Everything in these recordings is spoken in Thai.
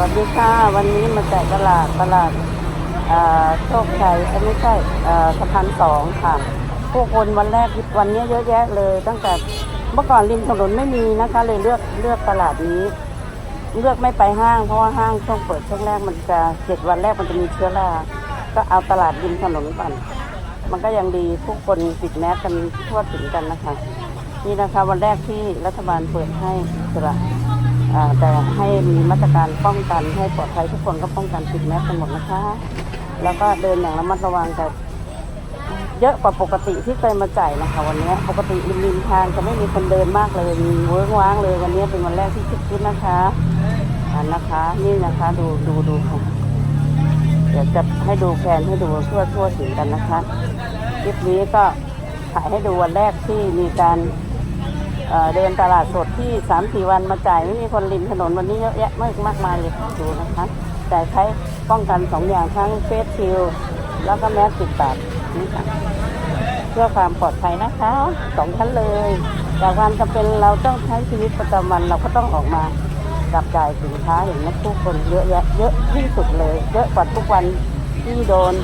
วัสดีค่ะวันนี้มาแจกตลาดตลาดโชคชัยเอ้ยไม่ใช่สะพานสองค่ะ ผู้คนวันแรกวันนี้เยอะแยะเลย ตั้งแต่เมื่อก่อนริมถนนไม่มีนะคะ เลยเลือกเลือกตลาดนี้ เลือกไม่ไปห้าง เพราะว่าห้างช่วงเปิดช่วงแรกมันจะเจ็ดวันแรกมันจะมีเชื้อราก็เอาตลาดริมถนนก่อนมันก็ยังดีผู้คนปิดแมสกันทั่วถึงกันนะคะ นี่นะคะวันแรกที่รัฐบาลเปิดให้สละอ่า แต่ให้มีมาตรการป้องกันให้ปลอดภัยทุกคนก็ป้องกันปิดแมสกันหมดนะคะ แล้วก็เดินอย่างระมัดระวังแต่เยอะกว่าปกติที่เคยมาจ่ายนะคะ วันนี้ปกติริมริมทางจะไม่มีคนเดินมากเลยมีเวิ้งว้างเลยวันนี้เป็นวันแรกที่คึกคืนนะคะอ่านะคะ นี่นะคะดูดูดูค่ะเดี๋ยวจะให้ดูแผนให้ดูทั่วทั่วถึงกันนะคะคลิปนี้ก็ถ่ายให้ดูวันแรกที่มีการ เดินตลาดสดที่สามสี่วันมาจ่ายไม่มีคนริมถนนวันนี้เยอะแยะมากมากมายเลยดูนะคะ แต่ใช้ป้องกันสองอย่างทั้งเฟสชิลแล้วก็แมสสิบบาทนี่ค่ะเพื่อความปลอดภัยนะคะสองชั้นเลยจากความจำเป็นเราต้องใช้ชีวิตประจำวันเราก็ต้องออกมาจับจ่ายสินค้าเห็นไหมผู้คนเยอะแยะเยอะที่สุดเลย เยอะกว่าทุกวันที่โดน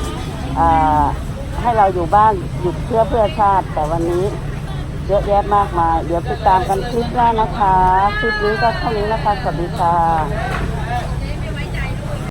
ให้เราอยู่บ้านหยุดเชื้อเพื่อชาติ แต่วันนี้ เยอะแยะมากมาย เดี๋ยวติดตามกันคลิปหน้านะคะ คลิปนี้ก็เท่านี้นะคะ สวัสดีค่ะ